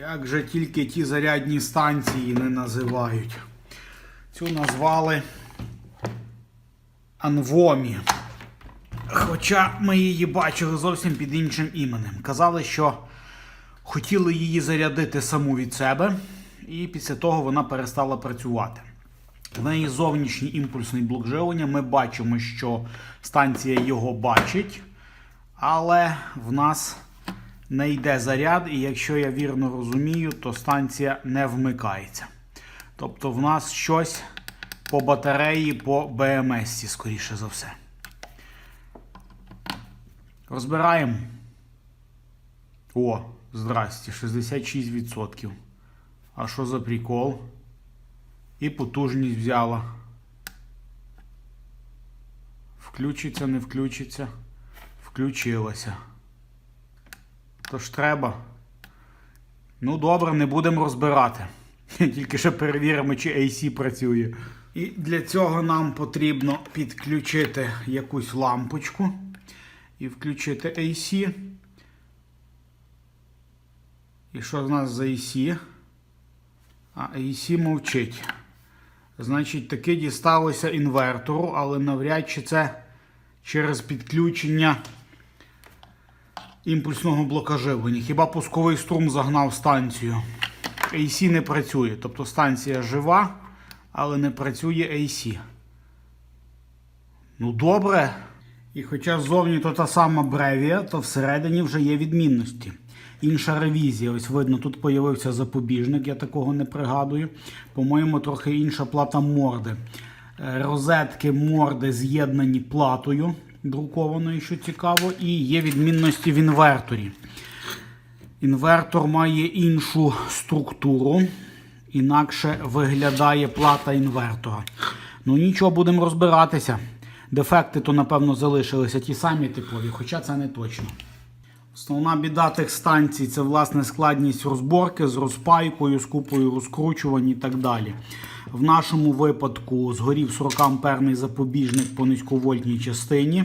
Як же тільки ті зарядні станції не називають. Цю назвали Анвомі. Хоча ми її бачили зовсім під іншим іменем. Казали, що хотіли її зарядити саму від себе, і після того вона перестала працювати. В неї зовнішній імпульсний блок живлення. Ми бачимо, що станція його бачить, але в нас не йде заряд, і якщо я вірно розумію, то станція не вмикається. Тобто в нас щось по батареї, по БМС, скоріше за все. Розбираємо. О, здрасте, 66%. А що за прикол? І потужність взяла. Включиться, не включиться. Включилася. Тож треба. Ну, добре, не будемо розбирати. Тільки ще перевіримо, чи AC працює. І для цього нам потрібно підключити якусь лампочку і включити AC. І що з нас за AC? А AC мовчить. Значить, таки дісталося інвертору, але навряд чи це через підключення імпульсного блока живлення. Хіба пусковий струм загнав станцію. AC не працює. Тобто станція жива, але не працює AC. Ну добре. І хоча ззовні то та сама бревія, то всередині вже є відмінності. Інша ревізія. Ось видно, тут появився запобіжник, я такого не пригадую. По-моєму, трохи інша плата морди. Е, Розетки морди з'єднані платою друкованою, що цікаво, і є відмінності в інверторі. Інвертор має іншу структуру, інакше виглядає плата інвертора. Ну нічого, будемо розбиратися. Дефекти то, напевно, залишилися ті самі типові, хоча це не точно. Основна біда тих станцій це власне складність розборки з розпайкою, з купою розкручувань і так далі. В нашому випадку згорів 40 амперний запобіжник по низьковольтній частині,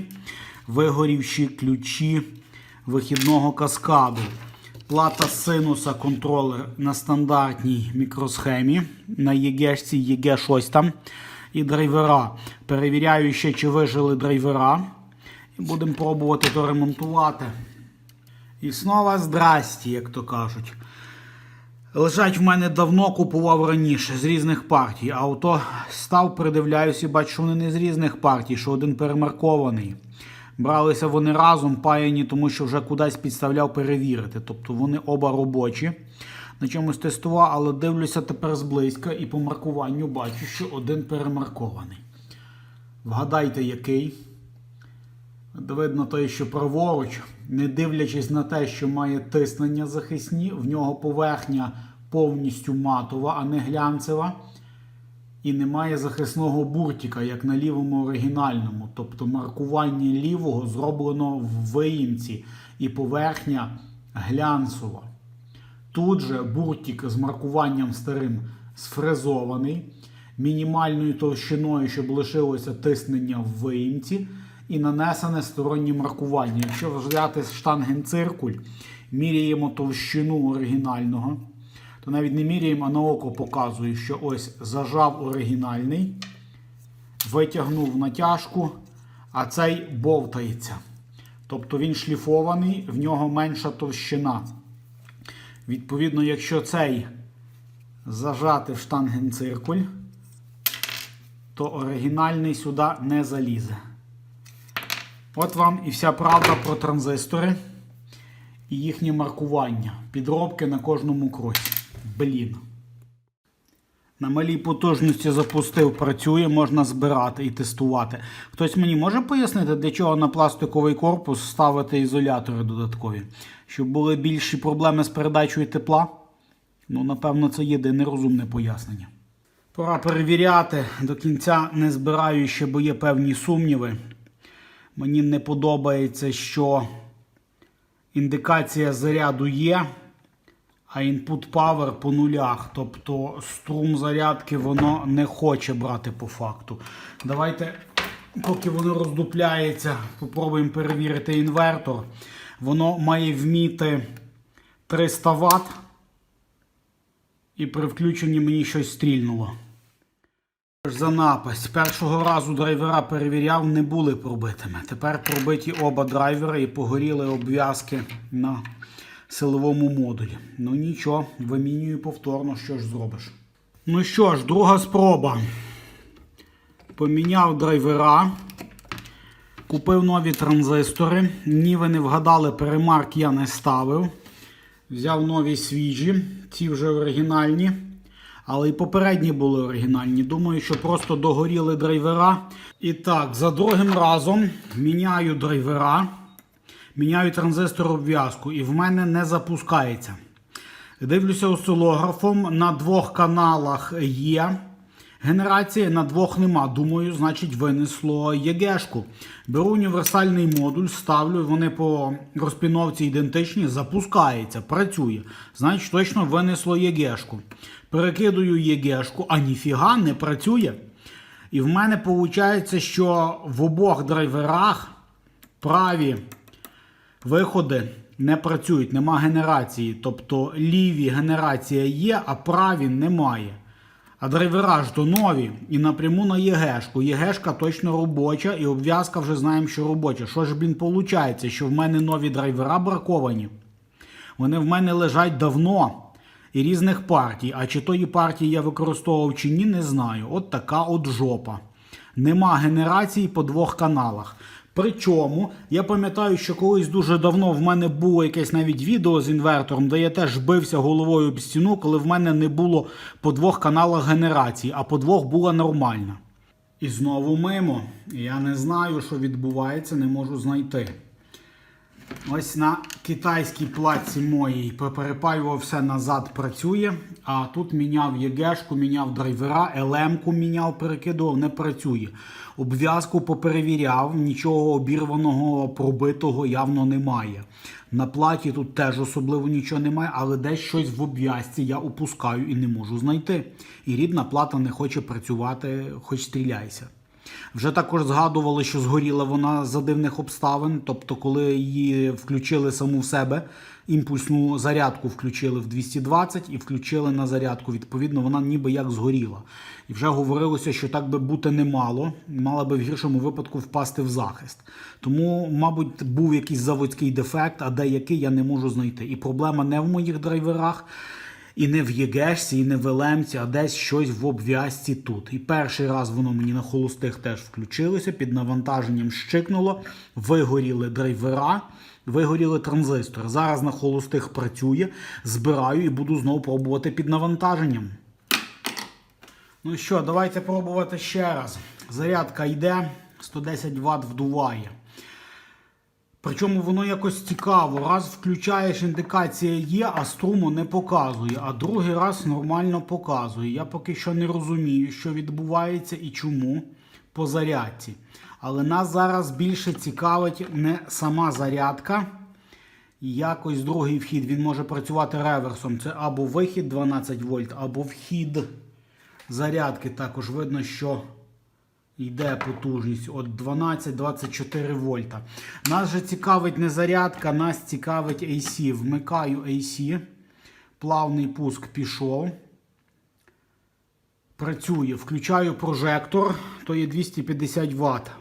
вигорівші ключі вихідного каскаду. Плата синуса контролер на стандартній мікросхемі на ЄГшці, ЄГ щось там. І драйвера. Перевіряю ще, чи вижили драйвера. Будемо пробувати то ремонтувати. І знову здрасті, як то кажуть. Лежать в мене давно купував раніше з різних партій. А ото став, придивляюся і бачу, що вони не з різних партій, що один перемаркований. Бралися вони разом, паяні, тому що вже кудись підставляв перевірити. Тобто вони оба робочі. На чомусь тестував, але дивлюся тепер зблизька і по маркуванню бачу, що один перемаркований. Вгадайте, який. Видно той, що праворуч, не дивлячись на те, що має тиснення захисні, в нього поверхня повністю матова, а не глянцева. І немає захисного буртика, як на лівому оригінальному. Тобто маркування лівого зроблено в виїмці і поверхня глянцева. Тут же буртик з маркуванням старим сфрезований, мінімальною товщиною, щоб лишилося тиснення в виїмці, і нанесене стороннє маркування. Якщо взяти штангенциркуль, міряємо товщину оригінального, то навіть не міряємо, а на око показує, що ось зажав оригінальний, витягнув натяжку, а цей бовтається. Тобто він шліфований, в нього менша товщина. Відповідно, якщо цей зажати в штангенциркуль, то оригінальний сюди не залізе. От вам і вся правда про транзистори і їхнє маркування. Підробки на кожному кроці. Блін. На малій потужності запустив, працює, можна збирати і тестувати. Хтось мені може пояснити, для чого на пластиковий корпус ставити ізолятори додаткові? Щоб були більші проблеми з передачею тепла? Ну, напевно, це єдине розумне пояснення. Пора перевіряти. До кінця не збираю ще, бо є певні сумніви. Мені не подобається, що індикація заряду є, а input power по нулях. Тобто струм зарядки воно не хоче брати по факту. Давайте, поки воно роздупляється, попробуємо перевірити інвертор. Воно має вміти 300 Вт. І при включенні мені щось стрільнуло. За напасть. Першого разу драйвера перевіряв, не були пробитими. Тепер пробиті оба драйвера і погоріли обв'язки на силовому модулі. Ну нічого, вимінюю повторно, що ж зробиш. Ну що ж, друга спроба. Поміняв драйвера. Купив нові транзистори. Ні, ви не вгадали, перемарк я не ставив. Взяв нові свіжі, ці вже оригінальні. Але і попередні були оригінальні. Думаю, що просто догоріли драйвера. І так, за другим разом міняю драйвера, міняю транзистор обв'язку, і в мене не запускається. Дивлюся осцилографом, на двох каналах є. Генерації на двох нема. Думаю, значить, винесло ЄГЕшку. Беру універсальний модуль, ставлю, вони по розпіновці ідентичні, запускається, працює. Значить, точно винесло ЄГЕшку. Перекидую ЄГЕшку, а ніфіга не працює. І в мене виходить, що в обох драйверах праві виходи не працюють, нема генерації. Тобто ліві генерація є, а праві немає. А драйвера ж то нові і напряму на ЄГЕшку. ЄГЕшка точно робоча, і обв'язка вже знаємо, що робоча. Що ж, блін, виходить, що в мене нові драйвера браковані. Вони в мене лежать давно і різних партій. А чи тої партії я використовував чи ні, не знаю. От така от жопа. Нема генерації по двох каналах. Причому я пам'ятаю, що колись дуже давно в мене було якесь навіть відео з інвертором, де я теж бився головою об стіну, коли в мене не було по двох каналах генерації, а по двох була нормальна. І знову мимо. Я не знаю, що відбувається, не можу знайти. Ось на китайській платці моїй перепаював все назад працює. А тут міняв ЄГЕшку, міняв драйвера, ЛМ-ку міняв, перекидував, не працює. Обв'язку поперевіряв, нічого обірваного, пробитого явно немає. На платі тут теж особливо нічого немає, але десь щось в обв'язці я упускаю і не можу знайти. І рідна плата не хоче працювати, хоч стріляйся. Вже також згадували, що згоріла вона за дивних обставин. Тобто, коли її включили саму в себе, імпульсну зарядку включили в 220 і включили на зарядку. Відповідно, вона ніби як згоріла. І вже говорилося, що так би бути не мало, мала би в гіршому випадку впасти в захист. Тому, мабуть, був якийсь заводський дефект, а деякий я не можу знайти. І проблема не в моїх драйверах. І не в ЄГЕшці, і не в ЛМці, а десь щось в обв'язці тут. І перший раз воно мені на холостих теж включилося, під навантаженням щикнуло, вигоріли драйвера, вигоріли транзистори. Зараз на холостих працює, збираю і буду знову пробувати під навантаженням. Ну що, давайте пробувати ще раз. Зарядка йде, 110 Вт вдуває. Причому воно якось цікаво. Раз включаєш, індикація є, а струму не показує, а другий раз нормально показує. Я поки що не розумію, що відбувається і чому по зарядці. Але нас зараз більше цікавить не сама зарядка. Якось другий вхід. Він може працювати реверсом. Це або вихід 12 вольт, або вхід зарядки. Також видно, що йде потужність от 12-24 вольта. Нас же цікавить не зарядка, нас цікавить AC. Вмикаю AC. Плавний пуск пішов. Працює. Включаю прожектор, то є 250 Вт.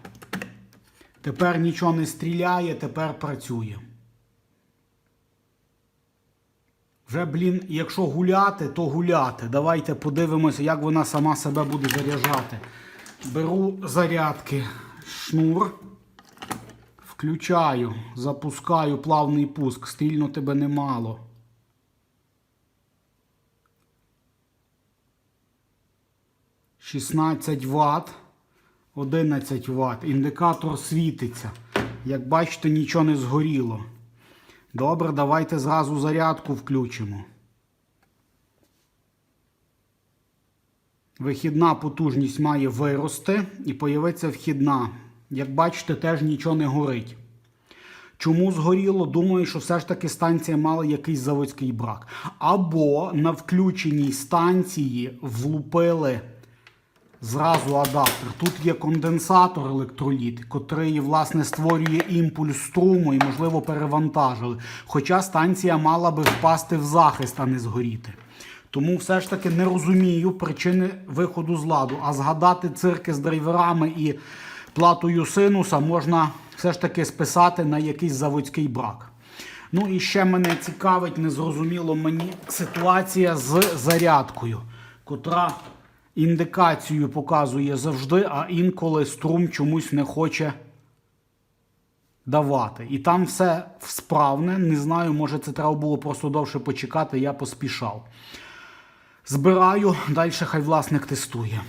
Тепер нічого не стріляє, тепер працює. Вже, блін, якщо гуляти, то гуляти. Давайте подивимося, як вона сама себе буде заряджати. Беру зарядки, шнур, включаю, запускаю плавний пуск, стрільно тебе немало. Шістнадцять Вт, 11 Вт. Індикатор світиться. Як бачите, нічого не згоріло. Добре, давайте зразу зарядку включимо. Вихідна потужність має вирости і появиться вхідна. Як бачите, теж нічого не горить. Чому згоріло? Думаю, що все ж таки станція мала якийсь заводський брак. Або на включеній станції влупили зразу адаптер. Тут є конденсатор електроліт, котрий, власне, створює імпульс струму і, можливо, перевантажили. Хоча станція мала би впасти в захист, а не згоріти. Тому все ж таки не розумію причини виходу з ладу. А згадати цирки з драйверами і платою синуса можна все ж таки списати на якийсь заводський брак. Ну і ще мене цікавить, незрозуміло мені ситуація з зарядкою, котра індикацію показує завжди, а інколи струм чомусь не хоче давати. І там все справне. Не знаю, може це треба було просто довше почекати, я поспішав. Збираю, далі хай власник тестує.